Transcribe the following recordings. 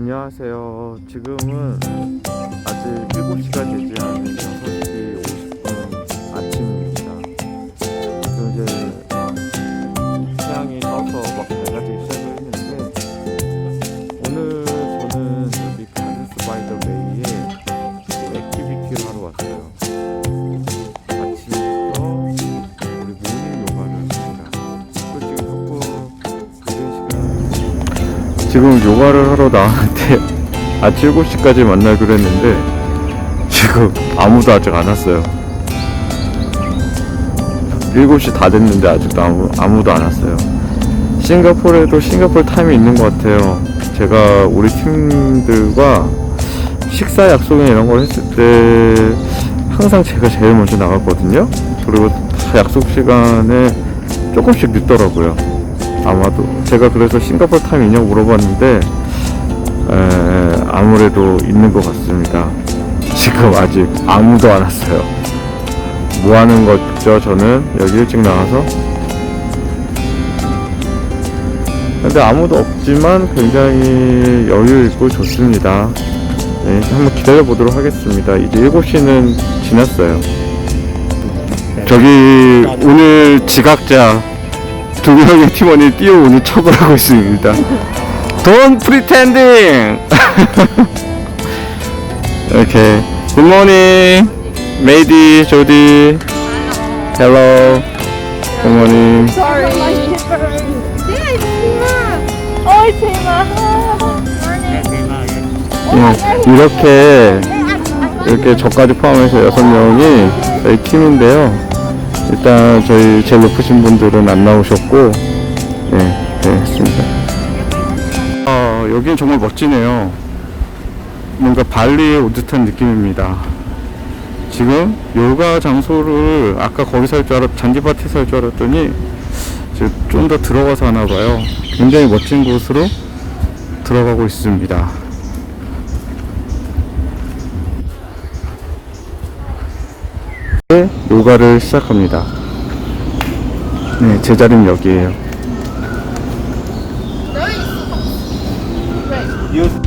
안녕하세요. 지금은 아직 7시가 되지 않은 6시 요가를 하러 나왔는데 아침 7시까지 만나기로 했는데 지금 아무도 아직 안 왔어요. 7시 다 됐는데 아직도 아무, 아무도 안 왔어요. 싱가포르에도 싱가포르 타임이 있는 것 같아요. 제가 우리 팀들과 식사 약속이나 이런 걸 했을 때 항상 제가 제일 먼저 나갔거든요. 그리고 다 약속 시간에 조금씩 늦더라고요 아마도 제가 그래서 싱가포르 타임 있냐고 물어봤는데 에, 아무래도 있는 것 같습니다. 지금 아직 아무도 안 왔어요. 뭐 하는 거죠? 저는 여기 일찍 나와서 근데 아무도 없지만 굉장히 여유 있고 좋습니다. 네, 한번 기다려 보도록 하겠습니다. 이제 7시는 지났어요. 저기 오늘 지각자 두 명의 팀원이 뛰어오는 척을 하고 있습니다. Don't pretending. morning, Mady, Jody. Hello. Good morning. Sorry. Oh. 예, 이렇게 이렇게 저까지 포함해서 여섯 명이 저희 팀인데요. 일단 저희 제일 높으신 분들은 안 나오셨고, 예, 네, 했습니다. 아, 여기는 정말 멋지네요. 뭔가 발리에 온 듯한 느낌입니다. 지금 요가 장소를 아까 거기서 할 줄 알았, 잔디밭에서 할 줄 알았더니 좀 더 들어가서 하나 봐요. 굉장히 멋진 곳으로 들어가고 있습니다. 요가를 시작합니다. 네, 제 자리는 여기에요. use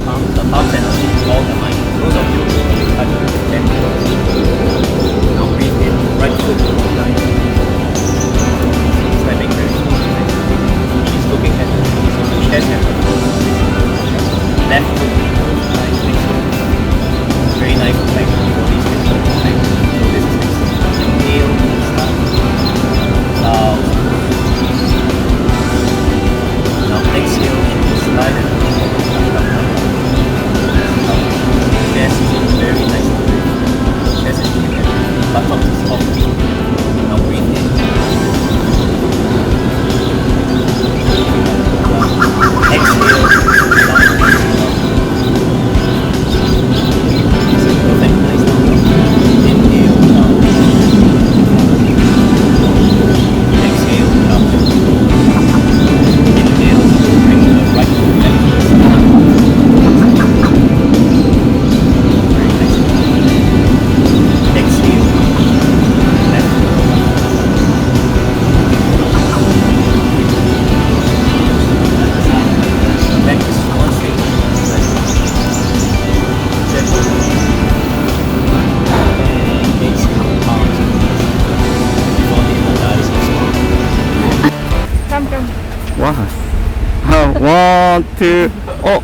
one, two, oh,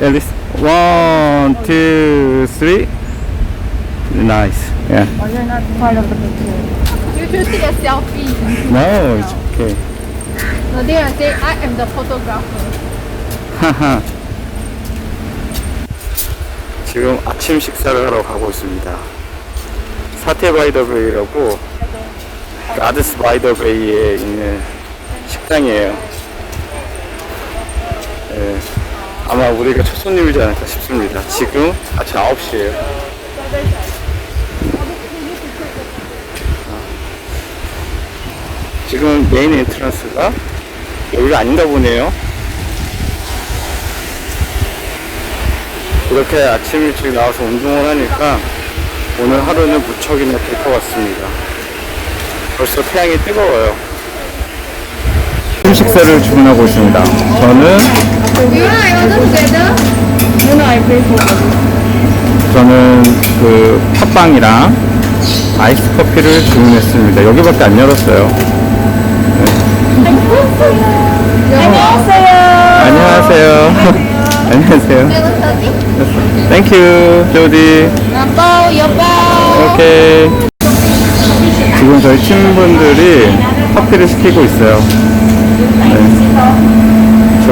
Alice. One, two, three. Nice. Yeah. Oh, you're not part of the picture. You should take a selfie. No, it's okay. No, they are say I am the photographer. 하하. 지금 아침 식사를 하러 가고 있습니다. 사테 바이더 베이라고 가드스 바이더 베이에 있는 식당이에요. 예, 아마 우리가 첫 손님이지 않을까 싶습니다. 지금 아침 9시에요. 지금 메인 엔트런스가 여기가 아닌가 보네요. 이렇게 아침 일찍 나와서 운동을 하니까 오늘 하루는 무척이나 될 것 같습니다. 벌써 태양이 뜨거워요. 식사를 주문하고 있습니다. 저는 You? 저는 그 팥빵이랑 아이스 커피를 주문했습니다. 여기밖에 안 열었어요. 안녕하세요. 안녕하세요. 안녕하세요. 땡큐, 조디. 여보, 여보. 오케이. 지금 저희 팀분들이 커피를 시키고 있어요.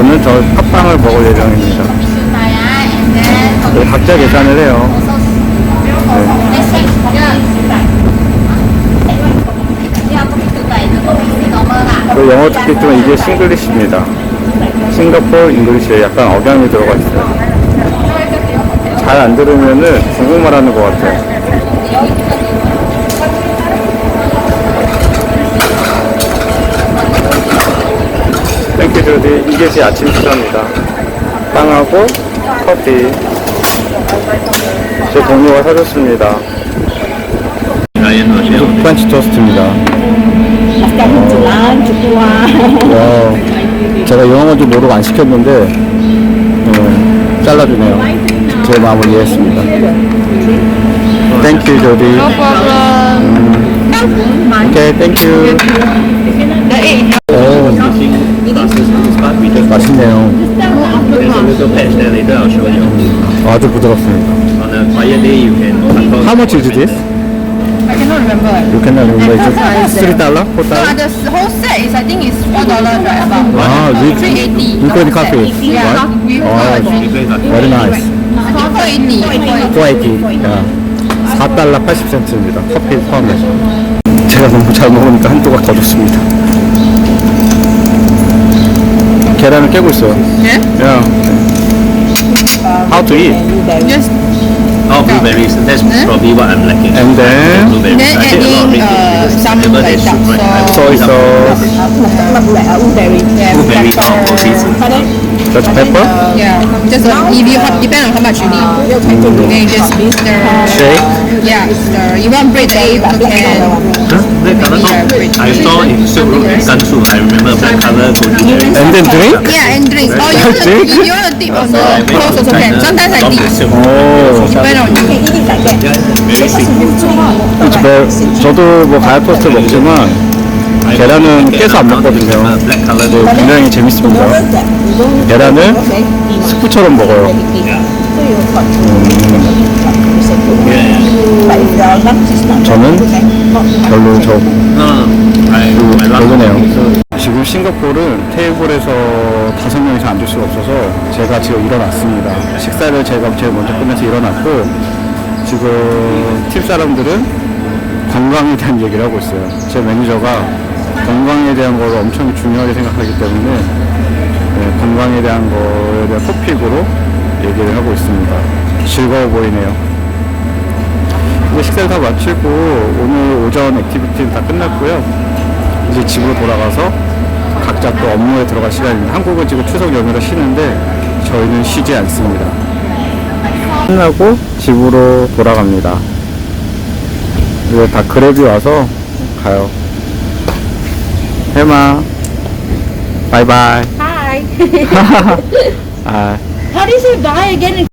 네. 저는 저 팥빵을 먹을 예정입니다. 네, 각자 계산을 해요. 그 영어 듣겠지만 이게 싱글리시입니다. 싱가포르 잉글리시에 약간 억양이 들어가 있어요. 잘 안 들으면은 중국말 하는 것 같아요. 땡큐 제 아침 식사입니다. 빵하고 커피. 제 동료가 사줬습니다. 프렌치 토스트입니다. 와, 제가 영어 먼저 모르고 안 시켰는데 어, 잘라주네요. 제 마음을 이해했습니다. 땡큐 조디. No problem. 오케이 땡큐. 맛있네요. 아주 부드럽습니다. How much is this? I cannot remember. You cannot remember. It's three dollar, four No, dollar. the whole set is I think is four dollars right about. Ah, with Three eighty. including coffee, Yeah, right? with Oh, very nice. Four eighty. Four eighty. 야, 4달러 80센트입니다. 커피 포함해서. 제가 너무 잘 먹으니까 한도가 더 좋습니다. 계란을 깨고 있어요. Yeah. Yeah. How to eat? Just Oh, blueberries. That's probably what I'm lacking. And then blueberries. then I take a lot of adding red uh, because some whenever like there's dark soup, right, I sauce. soy put some sauce. Yeah, Blueberry pepper. down for season. Dutch pepper, Yeah, just uh, if you have depend on how much you need. Then you just stir. shake. Yeah, stir. You want bread then you can. Huh? Black color? Oh, I saw in Silk Road Gansu, I remember black color goji berries. And then drink? Yeah, and drinks. Or you want to, Drink? you want to dip on the clothes also can. Sometimes I dip. 오. Depend on you. Yeah, very 뭐, 저도 뭐 가야 토스트 먹지만 계란은 get 깨서 안 먹거든요. color 네, 굉장히 재밌습니다. 계란을 스프처럼 먹어요. 저는 별로 저 별로네요. 지금 싱가포르는 테이블에서 다섯 명이서 앉을 수가 없어서 제가 지금 일어났습니다. 식사를 제가 제일 먼저 끝내서 일어났고 지금 팀 사람들은 건강에 대한 얘기를 하고 있어요. 제 매니저가 건강에 대한 걸 엄청 중요하게 생각하기 때문에 네, 건강에 대한 거에 대한 토픽으로 얘기를 하고 있습니다. 즐거워 보이네요. 이제 식사를 다 마치고 오늘 오전 액티비티는 다 끝났고요. 이제 집으로 돌아가서 각자 또 업무에 들어갈 시간입니다. 한국은 지금 추석 연휴라 쉬는데 저희는 쉬지 않습니다. 끝나고 집으로 돌아갑니다. 이제 다 그랩이 와서 가요. 해마. 바이바이. Hi. 아, How do you say bye again?